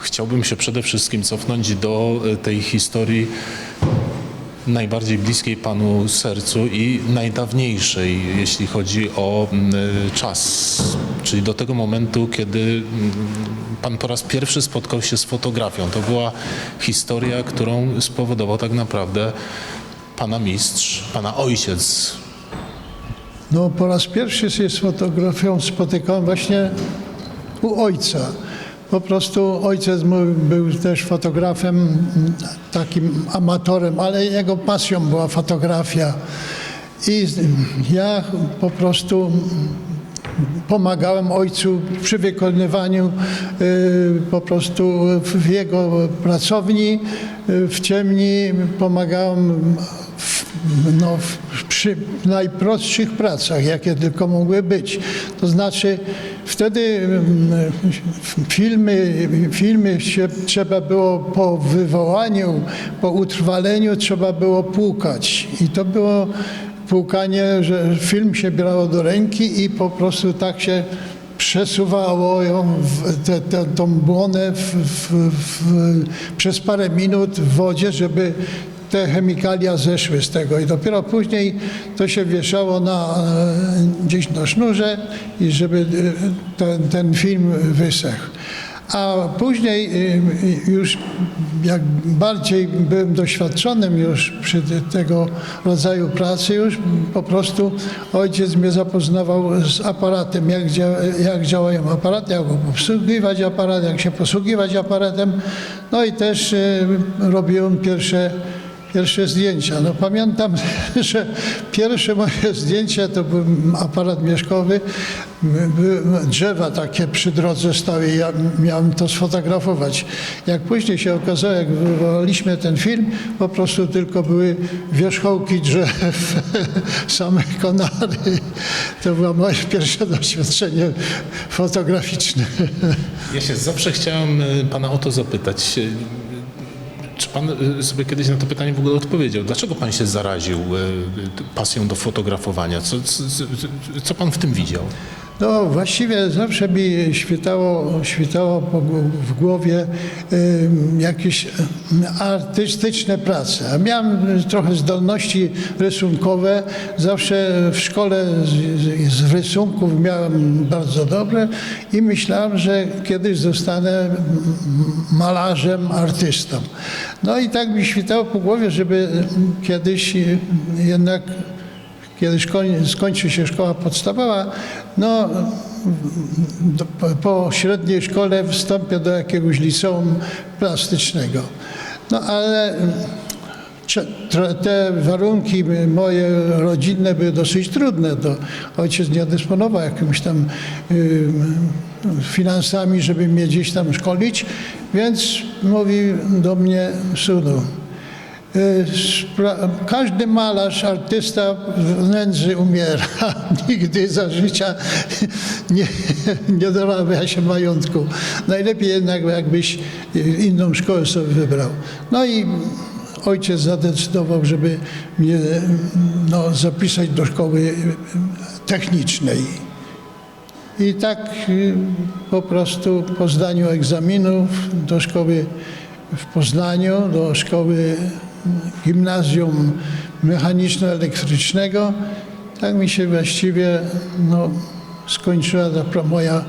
Chciałbym się przede wszystkim cofnąć do e, tej historii najbardziej bliskiej Panu sercu i najdawniejszej, jeśli chodzi o mm, czas, czyli do tego momentu, kiedy mm, Pan po raz pierwszy spotkał się z fotografią. To była historia, którą spowodował tak naprawdę Pana mistrz, Pana ojciec. No, po raz pierwszy się z fotografią spotykałem właśnie u ojca. Po prostu ojciec mój był też fotografem, takim amatorem, ale jego pasją była fotografia. I ja po prostu pomagałem ojcu przy wykonywaniu y, po prostu w jego pracowni, y, w ciemni pomagałem w, no, przy najprostszych pracach, jakie tylko mogły być. To znaczy wtedy mm, filmy, filmy się trzeba było po wywołaniu, po utrwaleniu trzeba było płukać i to było płukanie, że film się brało do ręki i po prostu tak się przesuwało ją, w, te, te, tą błonę w, w, w, przez parę minut w wodzie, żeby te chemikalia zeszły z tego i dopiero później to się wieszało na, e, gdzieś na sznurze i żeby e, ten, ten film wysechł. A później y, już jak bardziej byłem doświadczonym już przy te- tego rodzaju pracy, już po prostu ojciec mnie zapoznawał z aparatem, jak, dzia- jak działają aparaty, jak obsługiwać aparat, jak się posługiwać aparatem. No i też robiłem pierwsze Pierwsze zdjęcia. No pamiętam, że pierwsze moje zdjęcia to był aparat mieszkowy. Drzewa takie przy drodze stały ja miałem to sfotografować. Jak później się okazało, jak wywołaliśmy ten film, po prostu tylko były wierzchołki drzew, same konary. To było moje pierwsze doświadczenie fotograficzne. Ja się zawsze chciałem e, Pana o to zapytać. Czy Pan e, sobie kiedyś na to pytanie w ogóle odpowiedział? Dlaczego Pan się zaraził e, pasją do fotografowania? Co, co, co Pan w tym widział? No właściwie zawsze mi świtało, świtało w głowie jakieś artystyczne prace. Miałem trochę zdolności rysunkowe. Zawsze w szkole z, z rysunków miałem bardzo dobre i myślałem, że kiedyś zostanę malarzem, artystą. No i tak mi świtało po głowie, żeby kiedyś jednak kiedy skończy się szkoła podstawowa, no po, średniej szkole wstąpię do jakiegoś liceum plastycznego. No ale te warunki moje rodzinne były dosyć trudne. To ojciec nie dysponował jakimiś tam finansami, żeby mnie gdzieś tam szkolić, więc mówi do mnie synu, Każdy malarz, artysta w nędzy umiera. Nigdy za życia nie, nie dorabia się majątku. Najlepiej jednak, jakbyś inną szkołę sobie wybrał. No i ojciec zadecydował, żeby mnie no, zapisać do szkoły technicznej. I tak y, po prostu po zdaniu egzaminów do szkoły w Poznaniu, do szkoły gimnazjum mechaniczno-elektrycznego, tak mi się właściwie no, skończyła ta moja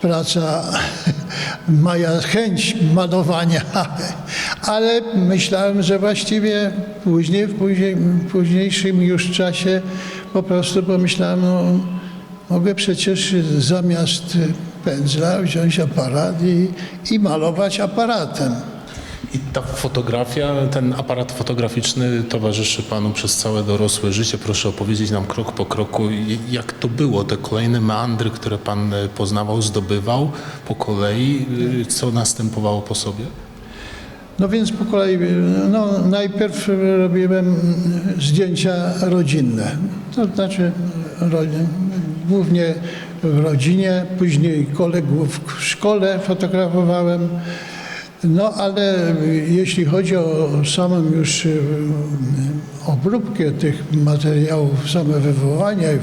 praca, moja chęć malowania. Ale myślałem, że właściwie później, w później, w późniejszym już czasie po prostu pomyślałem, no, Mogę przecież zamiast pędzla wziąć aparat i, i malować aparatem. I ta fotografia, ten aparat fotograficzny towarzyszy Panu przez całe dorosłe życie. Proszę opowiedzieć nam krok po kroku, jak to było, te kolejne meandry, które Pan e, poznawał, zdobywał po kolei, e, co następowało po sobie? No więc po kolei, no najpierw robiłem zdjęcia rodzinne, to znaczy głównie w rodzinie, później kolegów w szkole fotografowałem. No ale jeśli chodzi o samą już y, obróbkę tych materiałów, same wywołania i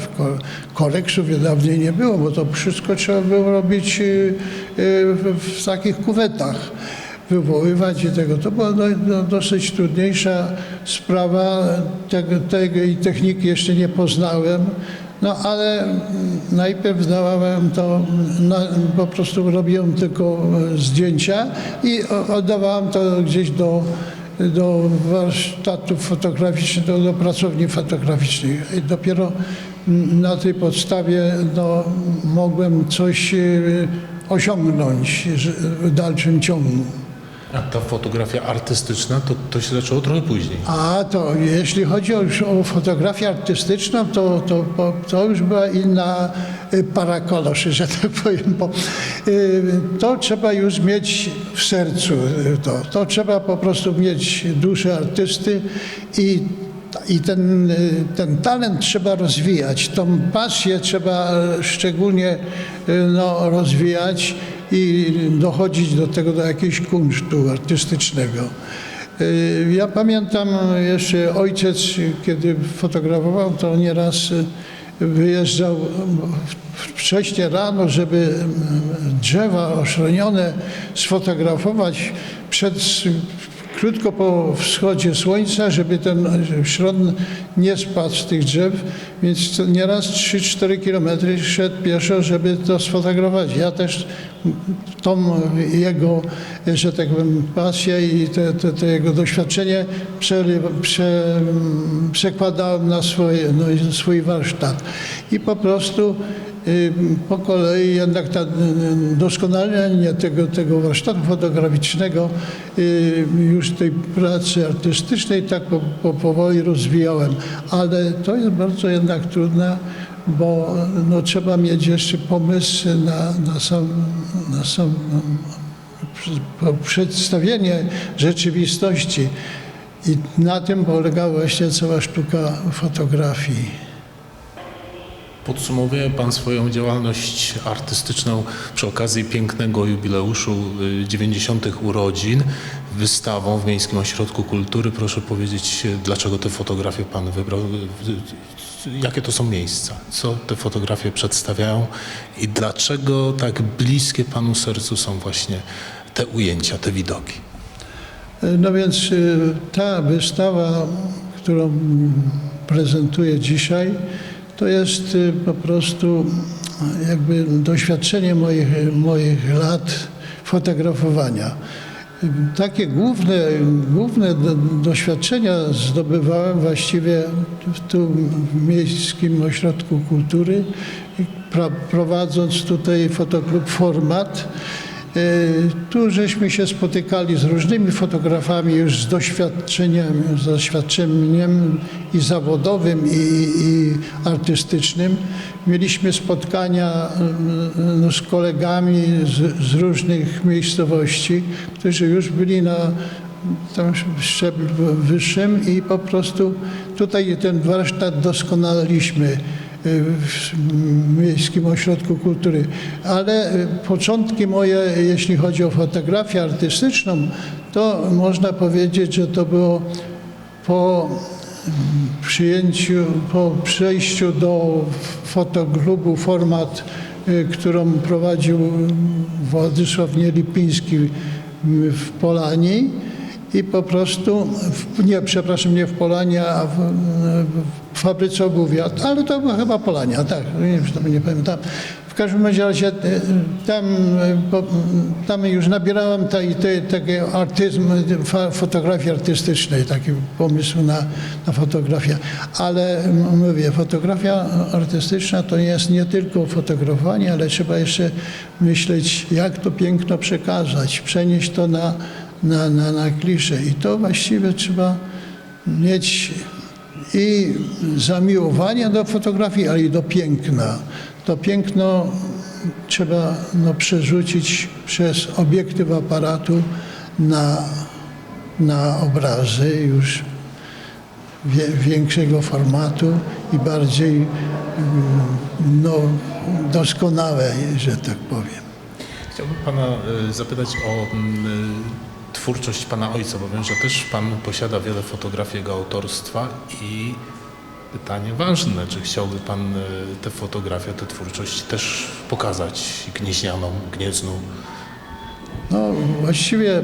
koreksów dawniej nie było, bo to wszystko trzeba było robić y, y, w, takich kuwetach wywoływać i tego. To była do, do, dosyć trudniejsza sprawa. Tego, tego i techniki jeszcze nie poznałem. No ale najpierw dawałem to, po prostu robiłem tylko e, zdjęcia i oddawałem to gdzieś do, do warsztatów fotograficznych, do, do pracowni fotograficznej. I dopiero na tej podstawie no, mogłem coś e, osiągnąć w dalszym ciągu. A ta fotografia artystyczna to, to się zaczęło trochę później. A to jeśli chodzi o, o fotografię artystyczną, to, to, to, już była inna y, para koloszy, że tak powiem. Bo, y, to trzeba już mieć w sercu. y, To, to trzeba po prostu mieć duszę artysty i i ten, ten talent trzeba rozwijać, tą pasję trzeba szczególnie no, rozwijać i dochodzić do tego, do jakiegoś kunsztu artystycznego. Y, Ja pamiętam jeszcze ojciec, kiedy fotografował, to nieraz wyjeżdżał wcześnie rano, żeby drzewa oszronione sfotografować przed, krótko po wschodzie słońca, żeby ten szron nie spadł z tych drzew, więc nieraz 3-4 kilometry szedł pieszo, żeby to sfotografować. Ja też tą jego, że tak powiem, pasję i te, te, te jego doświadczenie przery- prze, przekładałem na swoje, no, swój warsztat. I po prostu y, po kolei jednak ta, y, doskonalenie tego, tego warsztatu fotograficznego, y, już tej pracy artystycznej tak po, po, powoli rozwijałem. Ale to jest bardzo jednak trudne, bo no, trzeba mieć jeszcze pomysł na, na sam, na sam no, przedstawienie rzeczywistości. I na tym polega właśnie cała sztuka fotografii. Podsumowuje Pan swoją działalność artystyczną przy okazji pięknego jubileuszu y, 90. urodzin wystawą w Miejskim Ośrodku Kultury. Proszę powiedzieć, dlaczego te fotografie Pan wybrał? Jakie to są miejsca? Co te fotografie przedstawiają? I dlaczego tak bliskie Panu sercu są właśnie te ujęcia, te widoki? No więc y, ta wystawa, którą prezentuję dzisiaj, to jest y, po prostu jakby doświadczenie moich, moich lat fotografowania. Takie główne, główne do, doświadczenia zdobywałem właściwie w tu w Miejskim Ośrodku Kultury, prowadząc tutaj fotoklub Format. E, Tu żeśmy się spotykali z różnymi fotografami już z doświadczeniem, z doświadczeniem i zawodowym, i, i artystycznym. Mieliśmy spotkania mm, no, z kolegami z, z różnych miejscowości, którzy już byli na tam szczeblu wyższym i po prostu tutaj ten warsztat doskonaliliśmy w Miejskim Ośrodku Kultury. Ale y, początki moje, jeśli chodzi o fotografię artystyczną, to można powiedzieć, że to było po mm, przyjęciu, po przejściu do fotoklubu Format, y, którą prowadził Władysław Nielipiński w Polanii i po prostu, nie, przepraszam, nie w Polanie, a w, w fabryce obuwia, ale to była chyba Polania, tak, nie, nie pamiętam. W każdym razie e, tam, e, tam już nabierałem tej, tej, takiego artyzm, fotografii artystycznej, taki pomysł na, na fotografię. Ale mówię, fotografia artystyczna to jest nie tylko fotografowanie, ale trzeba jeszcze myśleć, jak to piękno przekazać, przenieść to na, na, na, na kliszę. I to właściwie trzeba mieć i zamiłowanie do fotografii, ale i do piękna. To piękno trzeba no, przerzucić przez obiektyw aparatu na, na obrazy już wie, większego formatu i bardziej mm, no, doskonałe, że tak powiem. Chciałbym pana y, zapytać o mm, twórczość pana ojca, bo wiem, że też pan posiada wiele fotografii jego autorstwa i pytanie ważne, czy chciałby pan y, tę fotografię, tę twórczość też pokazać gnieźnianą, gniezną? No, właściwie y,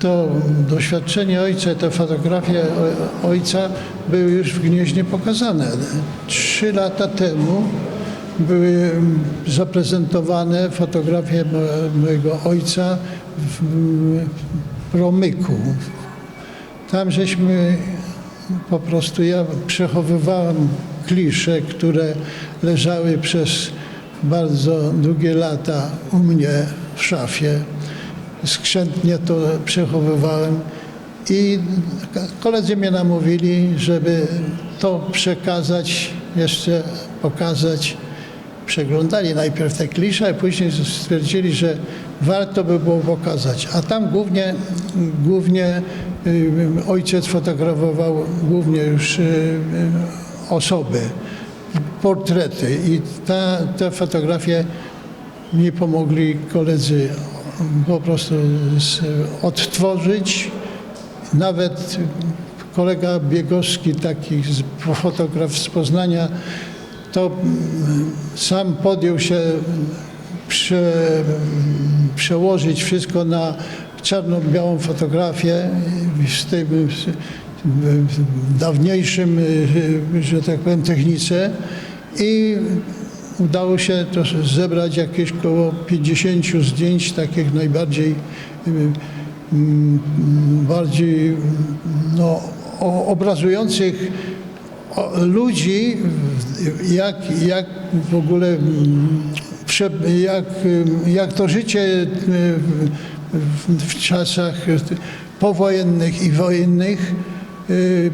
to doświadczenie ojca, te fotografie ojca były już w Gnieźnie pokazane. Trzy lata temu były zaprezentowane fotografie mo- mojego ojca w Romyku. Tam żeśmy po prostu, ja przechowywałem klisze, które leżały przez bardzo długie lata u mnie w szafie. Skrzętnie to przechowywałem i koledzy mnie namówili, żeby to przekazać, jeszcze pokazać. Przeglądali najpierw te klisze, a później stwierdzili, że warto by było pokazać. A tam głównie, głównie y, ojciec fotografował głównie już y, y, osoby, portrety i ta, te fotografie mi pomogli koledzy po prostu odtworzyć. Nawet kolega Biegowski, taki fotograf z Poznania, to sam podjął się prze, przełożyć wszystko na czarno-białą fotografię w tym w dawniejszym, że tak powiem, technice. I udało się to zebrać jakieś około 50 zdjęć takich najbardziej bardziej no, obrazujących ludzi, jak, jak w ogóle jak, jak to życie y, w, czasach powojennych i wojennych y,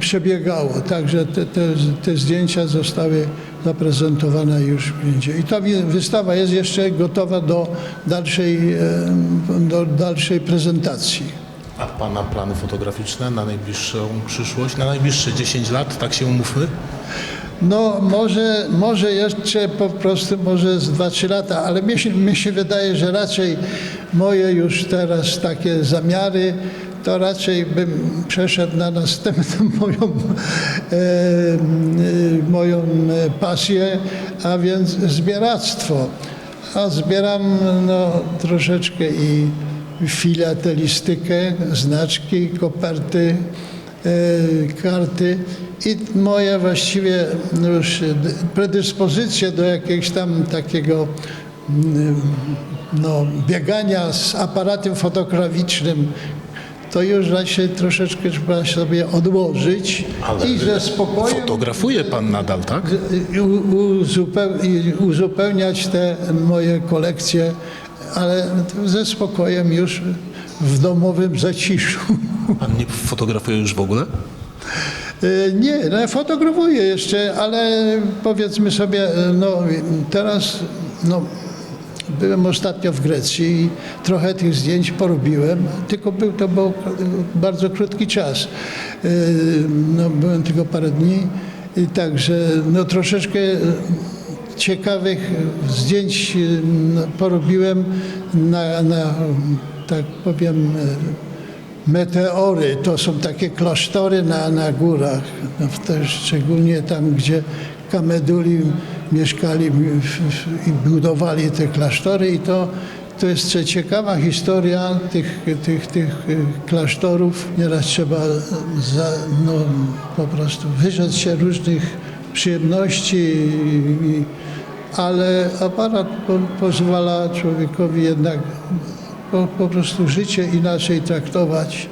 przebiegało. Także te, te, te zdjęcia zostały zaprezentowane już Gnieźnie. I ta wystawa jest jeszcze gotowa do dalszej, e, do dalszej prezentacji. A pana plany fotograficzne na najbliższą przyszłość, na najbliższe 10 lat, tak się umówmy? No może, może jeszcze po prostu, może z 2-3 lata, ale mi się, mi się wydaje, że raczej moje już teraz takie zamiary, to raczej bym przeszedł na następną moją, e, e, moją e, pasję, a więc zbieractwo. A zbieram no, troszeczkę i filatelistykę, znaczki, koperty, karty i moje właściwie już predyspozycje do jakiegoś tam takiego mm, no, biegania z aparatem fotograficzym, to już raczej troszeczkę trzeba sobie odłożyć i ze spokojem Fotografuje pan nadal, tak? uzupełniać te moje kolekcje, ale ze spokojem już w domowym zaciszu. Pan nie fotografuje już w ogóle? E, Nie, no, fotografuję jeszcze, ale powiedzmy sobie, e, no teraz no, byłem ostatnio w Grecji i trochę tych zdjęć porobiłem, tylko był to był bardzo krótki czas. E, No, byłem tylko parę dni i także no, troszeczkę ciekawych zdjęć no, porobiłem na, na tak powiem, Meteory to są takie klasztory na, na górach, no, też szczególnie tam, gdzie Kameduli mieszkali i budowali te klasztory i to, to jest cie- ciekawa historia tych, tych, tych y, klasztorów. Nieraz trzeba za, no, po prostu wyrzec się różnych przyjemności, ale aparat po, pozwala człowiekowi jednak po, po prostu życie inaczej traktować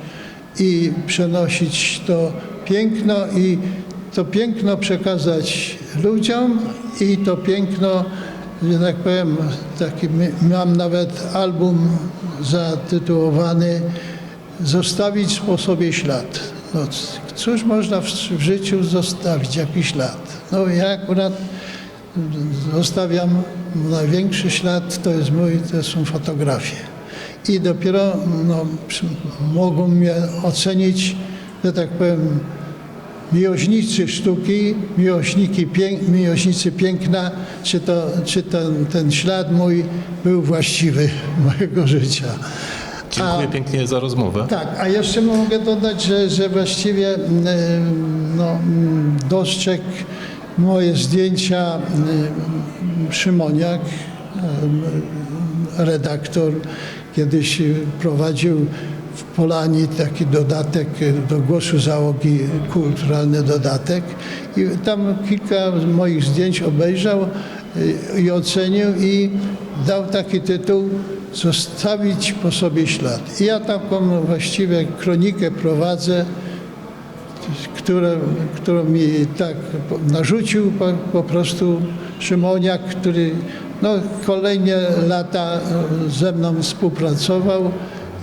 i przenosić to piękno i to piękno przekazać ludziom i to piękno, że tak powiem, taki, mam nawet album zatytułowany Zostawić po sobie ślad. No, cóż można w, w życiu zostawić, jakiś ślad? No ja akurat zostawiam największy ślad, to jest mój, to są fotografie. I dopiero no, mogą mnie ocenić, że tak powiem, miłośnicy sztuki, miłośniki pięk, miłośnicy piękna, czy, to, czy ten, ten ślad mój był właściwy mojego życia. Dziękuję A- pięknie za rozmowę. tak, a jeszcze mogę dodać, że, że właściwie no, dostrzegł moje zdjęcia Szymoniak, redaktor, kiedyś prowadził w Polani taki dodatek do głosu załogi, kulturalny dodatek i tam kilka moich zdjęć obejrzał y, i ocenił i dał taki tytuł Zostawić po sobie ślad. I ja taką właściwie kronikę prowadzę, które, którą mi tak narzucił po, po prostu Szymoniak, który no, kolejne lata ze mną współpracował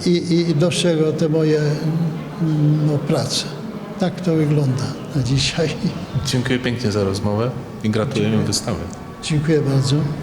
i, i, dostrzegł te moje mm, no, prace. Tak to wygląda na dzisiaj. Dziękuję pięknie za rozmowę i gratulujemy wystawy. Dziękuję bardzo.